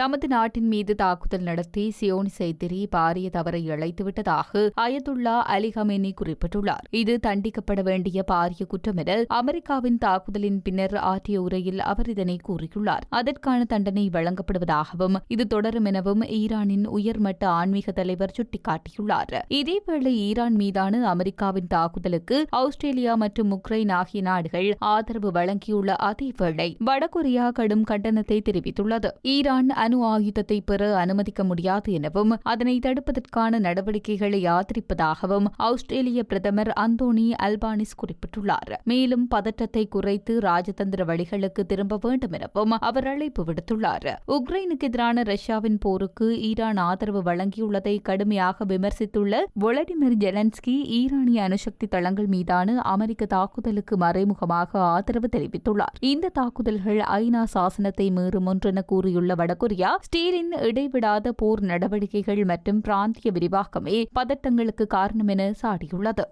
தமது நாட்டின் மீது தாக்குதல் நடத்தி சியோனி எதிரி பாரிய தவறை இழைத்துவிட்டதாக அயதுல்லா அலி ஹமேனி குறிப்பிட்டுள்ளார். இது தண்டிக்கப்பட வேண்டிய பாரிய குற்றம் என அமெரிக்காவின் தாக்குதலின் பின்னர் ஆற்றிய உரையில் அவர் இதனை கூறியுள்ளார். அதற்கான தண்டனை வழங்கப்படுவதாகவும் இது தொடரும் எனவும் ஈரானின் உயர்மட்ட ஆன்மீக தலைவர் சுட்டிக்காட்டியுள்ளார். இதேவேளை ஈரான் மீதான அமெரிக்காவின் தாக்குதலுக்கு ஆஸ்திரேலியா மற்றும் உக்ரைன் ஆகிய நாடுகள் ஆதரவு வழங்கியுள்ள அதேவேளை வடகொரியா கடும் கண்டனத்தை தெரிவித்துள்ளது. ஈரான் அணு ஆயுதத்தை பெற அனுமதிக்க முடியாது எனவும் அதனை தடுப்பதற்கான நடவடிக்கைகளை ஆதரிப்பதாகவும் ஆஸ்திரேலிய பிரதமர் அந்தோனி அல்பானிஸ் குறிப்பிட்டுள்ளார். மேலும் பதற்றத்தை குறைத்து ராஜதந்திர வழிகளுக்கு திரும்ப வேண்டும் எனவும் அவர் அழைப்பு விடுத்துள்ளார். உக்ரைனுக்கு எதிரான ரஷ்யாவின் போருக்கு ஈரான் ஆதரவு வழங்கியுள்ளதை கடுமையாக விமர்சித்துள்ள வொலடிமிர் ஜெலன்ஸ்கி ஈரானிய அணுசக்தி தளங்கள் மீதான அமெரிக்க தாக்குதலுக்கு மறைமுகமாக ஆதரவு தெரிவித்துள்ளார். இந்த தாக்குதல்கள் ஐநா சாசனத்தை மீறும் ஒன்றென கூறியுள்ள வடகொரிய ஸ்டீலின் இடைவிடாத போர் நடவடிக்கைகள் மற்றும் பிராந்திய விரிவாக்கமே பதட்டங்களுக்கு காரணம் என சாடியுள்ளது.